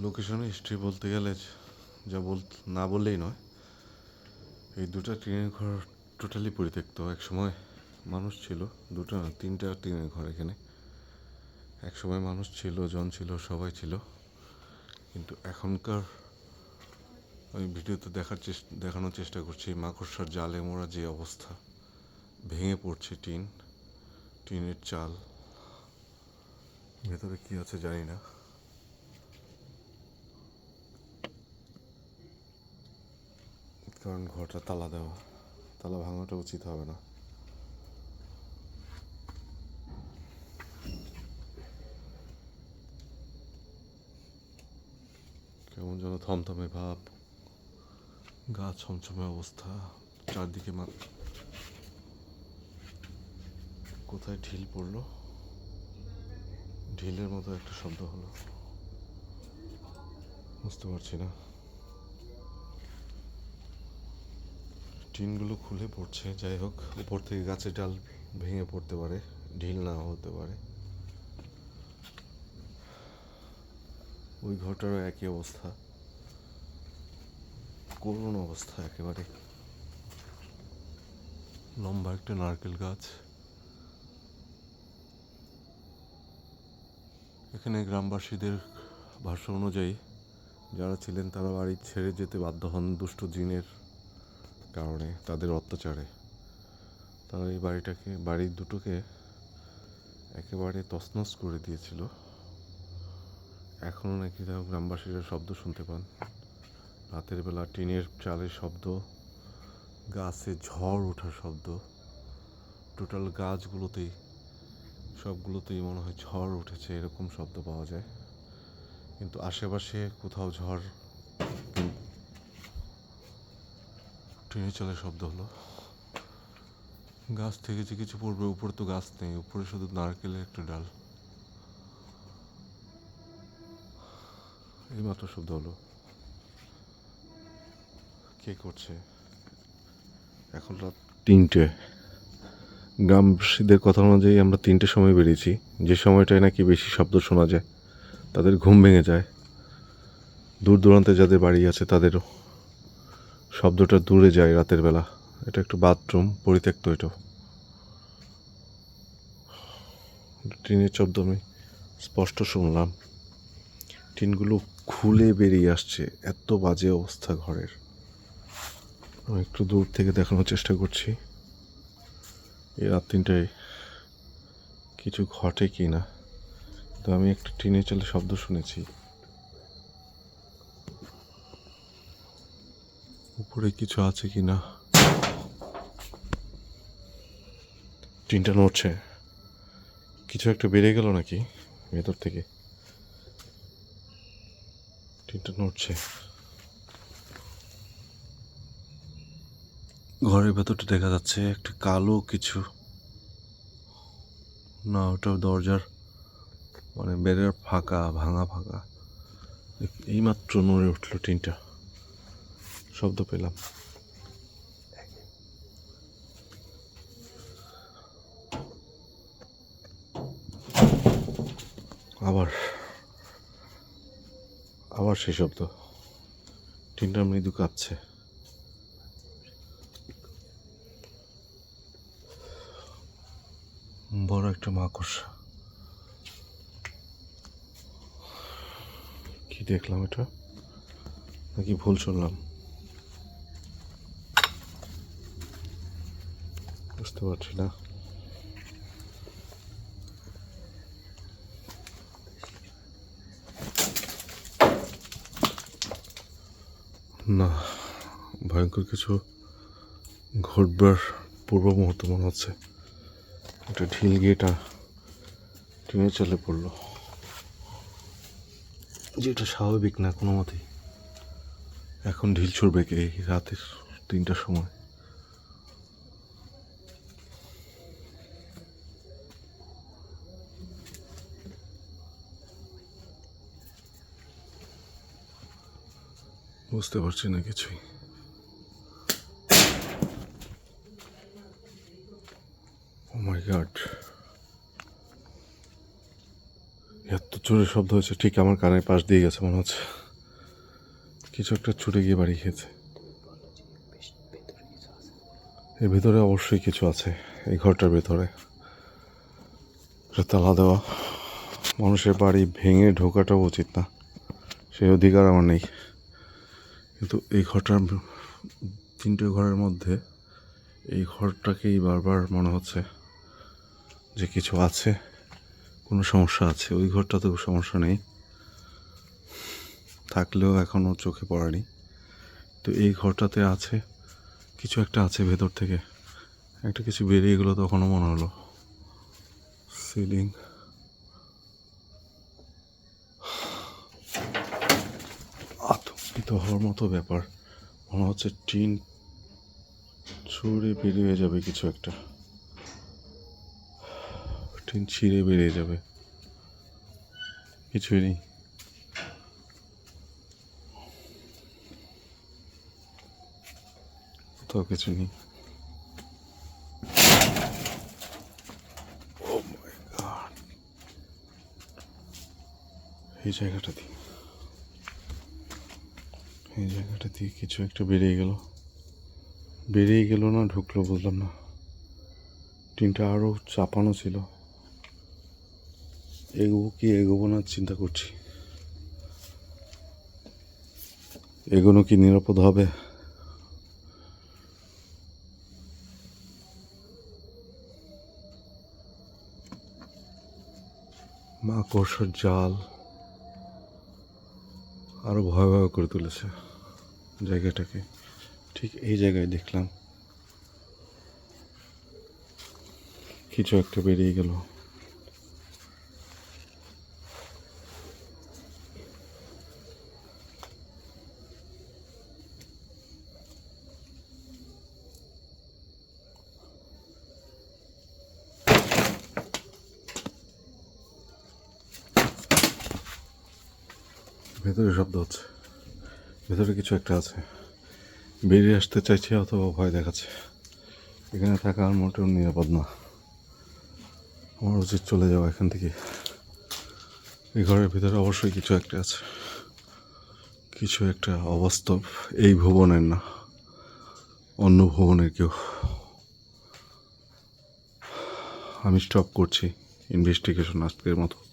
লোকেশনে হিস্ট্রি বলতে গেলে যা বল, না বললেই নয়। এই দুটো টিনের ঘর টোটালি পরিত্যক্ত। এক সময় মানুষ ছিল, দুটো না, তিনটা টিনের ঘর এখানে। এক সময় মানুষ ছিল, জন ছিল, সবাই ছিল। কিন্তু এখনকার আমি ভিডিওতে দেখার চেষ্টা দেখানোর চেষ্টা করছি, মাকড়সার জালে মোড়া যে অবস্থা, ভেঙে পড়ছে টিন, টিনের চাল। ভেতরে কি আছে জানি না। কারণ ঘরটা তালা দেওয়া। তালা ভাঙাটা উচিত হবে না। কেমন যেন থমথমে ভাব। গা ছমছমে অবস্থা। চারদিকে মা কোথায় ঢিল পড়ল? ঢিলের মতো একটা শব্দ হলো। বুঝতে পারছি না। টিনগুলো খুলে পড়ছে, যাই হোক, উপর থেকে গাছের ডাল ভেঙে পড়তে পারে, ঢিল না হতে পারে। ওই ঘরটারও একই অবস্থা। করুণ অবস্থা একেবারে। লম্বা একটা নারকেল গাছ। এখানে গ্রামবাসীদের ভাষ্য অনুযায়ী, যারা ছিলেন তারা বাড়ি ছেড়ে যেতে বাধ্য হন দুষ্ট জিনের কারণে তাদের অত্যাচারে। তারা এই বাড়িটাকে, বাড়ির দুটোকে একেবারে তছনছ করে দিয়েছিল। এখনও নাকি তারা গ্রামবাসীরা শব্দ শুনতে পান। রাতের বেলা টিনের চালের শব্দ, গাছে ঝড় ওঠার শব্দ, টোটাল গাছগুলোতেই, সবগুলোতেই মনে হয় ঝড় উঠেছে, এরকম শব্দ পাওয়া যায়। কিন্তু আশেপাশে কোথাও ঝড় ট্রেনে চলার শব্দ হলো। গাছ থেকে যে কিছু পড়বে, উপরে তো গাছ নেই, উপরে শুধু নারকেলের একটা ডাল। এই মাত্র শব্দ হলো। কে করছে? এখন রাত তিনটে। গ্রামবাসীদের কথা অনুযায়ী আমরা তিনটে সময় বেরিয়েছি। যে সময়টায় নাকি বেশি শব্দ শোনা যায়, তাদের ঘুম ভেঙে যায়। দূর দূরান্তে যাদের বাড়ি আছে, তাদেরও শব্দটা দূরে যায় রাতের বেলা। এটা একটু বাথরুম পরিত্যক্ত এটাও টিনের শব্দ আমি স্পষ্ট শুনলাম। টিনগুলো খুলে বেরিয়ে আসছে, এত বাজে অবস্থা ঘরের। আমি একটু দূর থেকে দেখানোর চেষ্টা করছি। এই রাত তিনটায় কিছু ঘটে কি না তো আমি একটা টিনে চলে শব্দ শুনেছি। উপরে কিছু আছে কি না টিনটা নড়ছে। কিছু একটা বেড়ে গেল নাকি ভেতর থেকে? টিনটা নড়ছে। ঘরের ভেতরটা দেখা যাচ্ছে একটা কালো কিছু। না ওটা দরজার মানে বেড়ের ফাঁকা ভাঙা ফাঁকা। এইমাত্র নড়ে উঠল টিনটা। শব্দ পেলাম। আবার আবার সেই শব্দ। টিনটা মৃদু কাঁপছে। বড় একটা মাকড়সা। কি দেখলাম এটা? নাকি ভুল শুনলাম? বুঝতে পারছি না। না, ভয়ঙ্কর কিছু ঘটবার পূর্ব মুহূর্ত মনে হচ্ছে। একটা ঢিল গিয়েটা টিনে চলে পড়ল। যেটা স্বাভাবিক না, কোনো মতেই। এখন ঢিল ছুড়বে কে? রাতের তিনটার সময়। বুঝতে পারছি না কিছুই। গড এত চোরের শব্দ হয়েছে, ঠিক আমার কানের পাশ দিয়ে গেছে মনে হচ্ছে। কিছু একটা ছুটে গিয়ে বাড়ি খেয়েছে। এর ভিতরে অবশ্যই কিছু আছে, এই ঘরটার ভেতরে। তালা দেওয়া। মানুষের বাড়ি ভেঙে ঢোকাটাও উচিত না। সেই অধিকার আমার নেই। কিন্তু এই ঘরটার তিনটে ঘরের মধ্যে এই ঘরটাকেই বারবার মনে হচ্ছে যে কিছু আছে, কোনো সমস্যা আছে। ওই ঘরটাতে সমস্যা নেই। থাকলেও এখনও চোখে পড়েনি। তো এই ঘরটাতে আছে, কিছু একটা আছে ভেতর থেকে। একটা কিছু বেরিয়ে গেলো, তখনও মনে হলো। সিলিং আতঙ্কিত হওয়ার মতো ব্যাপার। মনে হচ্ছে টিন ছুঁড়ে বেরিয়ে যাবে কিছু একটা। টিন ছিঁড়ে বেরিয়ে যাবে। কিছুই নেই। কোথাও কিছু নেই। Oh এই জায়গাটা দিয়ে। এই জায়গাটা দিয়ে কিছু একটা বেরিয়ে গেল। বেরিয়ে গেল না, ঢুকলো বুঝলাম না। টিনটা আরও চাপানো ছিল। এগোবো কি এগোবো না চিন্তা করছি। এগোনো কি নিরাপদ হবে? মাকড়সার জাল আরও ভয় ভয় করে তুলেছে। জায়গাটাকে। ঠিক এই জায়গায় দেখলাম। কিছু একটা বেরিয়ে গেল। ভেতরে শব্দ হচ্ছে। ভেতরে কিছু একটা আছে। বেরিয়ে আসতে চাইছে, অথবা ভয় দেখাচ্ছে। এখানে থাকা আর মোটেও নিরাপদ না। আমার উচিত চলে যাওয়া এখান থেকে। এই ঘরের ভিতরে অবশ্যই কিছু একটা আছে। কিছু একটা অবাস্তব। এই ভুবনের না। অন্য ভুবনের কেউ। আমি স্টপ করছি। ইনভেস্টিগেশন আজকের মতো।